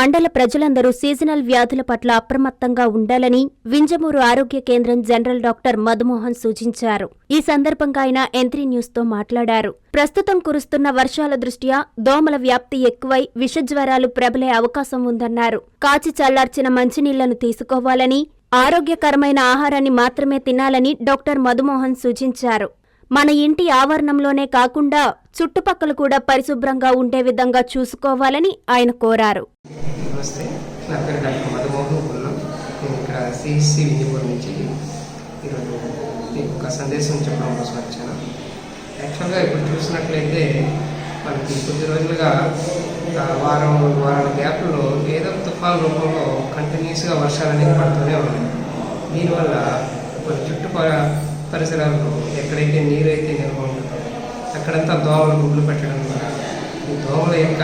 మండల ప్రజలందరూ సీజనల్ వ్యాధుల పట్ల అప్రమత్తంగా ఉండాలని వింజమూరు ఆరోగ్య కేంద్రం జనరల్ డాక్టర్ మధుమోహన్ సూచించారు. ఈ సందర్భంగా ఆయన ఎంత్రీ న్యూస్తో మాట్లాడారు. ప్రస్తుతం కురుస్తున్న వర్షాల దృష్ట్యా దోమల వ్యాప్తి ఎక్కువై విషజ్వరాలు ప్రబలే అవకాశం ఉందన్నారు. కాచి చల్లార్చిన మంచినీళ్ళను తీసుకోవాలని ఆరోగ్యకరమైన ఆహారాన్ని మాత్రమే తినాలని డాక్టర్ మధుమోహన్ సూచించారు. మన ఇంటి ఆవరణంలోనే కాకుండా చుట్టుపక్కల కూడా పరిశుభ్రంగా ఉండే విధంగా చూసుకోవాలని ఆయన కోరారు. ఒక సందేశం చెప్పడం కోసం వచ్చాను. యాక్చువల్గా ఇప్పుడు చూసినట్లయితే మనకి కొద్ది రోజులుగా వారం వారాల గ్యాప్లో ఏదో తుఫాన్ రూపంలో కంటిన్యూస్గా వర్షాలు అనేవి పడుతూనే ఉన్నాయి. దీనివల్ల కొన్ని చుట్టుపక్కల పరిసరాల్లో ఎక్కడైతే నీరు అయితే నిల్వ ఉంటుందో అక్కడంతా దోమలు గుడ్లు పెట్టడం ద్వారా ఈ దోమల యొక్క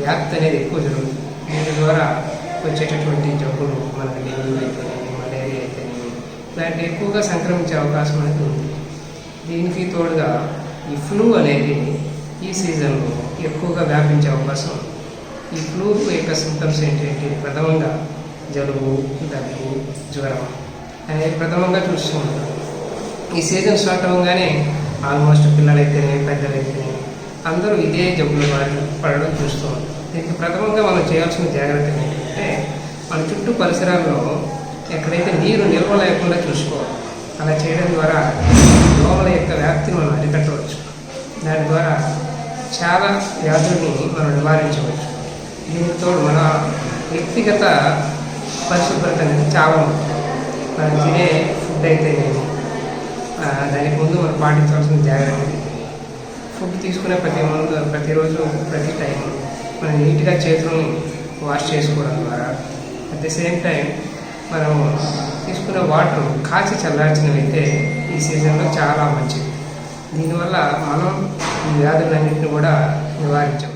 వ్యాప్తి అనేది ఎక్కువ జరుగుతుంది. దీని ద్వారా వచ్చేటటువంటి జబ్బులు మనకి డెంగ్యూ అయితేనేమి మలేరియా అయితేనేమి ఇలాంటి ఎక్కువగా సంక్రమించే అవకాశం అనేది ఉంది. దీనికి తోడుగా ఈ ఫ్లూ అనేది ఈ సీజన్లో ఎక్కువగా వ్యాపించే అవకాశం ఉంది. ఈ ఫ్లూ యొక్క సింటమ్స్ ఏంటంటే ప్రథమంగా జలుబు దగ్గు జ్వరం అనేది ప్రథమంగా చూస్తూ ఉంటాం ఈ సీజన్ స్టార్ట్ అవ్వగానే ఆల్మోస్ట్ పిల్లలైతేనే పెద్దలైతేనే అందరూ ఇదే జబ్బులు బారి పడడం చూస్తూ ఉంటాం దీనికి ప్రథమంగా మనం చేయాల్సిన జాగ్రత్తలు ఏంటంటే మన చుట్టూ పరిసరాల్లో ఎక్కడైతే నీరు నిల్వ లేకుండా చూసుకోవాలి అలా చేయడం ద్వారా దోమల యొక్క వ్యాప్తిని మనం అరికట్టవచ్చు. దాని ద్వారా చాలా వ్యాధుల్ని మనం నివారించవచ్చు. దీనితో మన వ్యక్తిగత పరిశుభ్రత అనేది చాలా ఉంటుంది మనం తినే ఫుడ్ అయితేనేమి దానికి ముందు మనం పాటించాల్సిన జాగ్రత్తలు ఫుడ్ తీసుకునే ప్రతి ముందు ప్రతిరోజు ప్రతి టైం మనం నీట్గా చేతులను వాష్ చేసుకోవడం ద్వారా. అట్ ది సేమ్ టైం మనం తీసుకునే వాటర్ కాచి చల్లార్చినవైతే ఈ సీజన్లో చాలా మంచిది. దీనివల్ల మనం ఈ వ్యాధులన్నింటిని కూడా నివారించవచ్చు.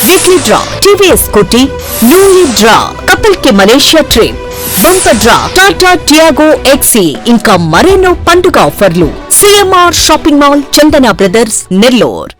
weekly draw TVS Scooty new year draw కపుల్కి Malaysia trip bumper draw Tata Tiago XE ఇంకా మరెన్నో పండుగ ఆఫర్లు CMR shopping mall Chandana brothers Nellore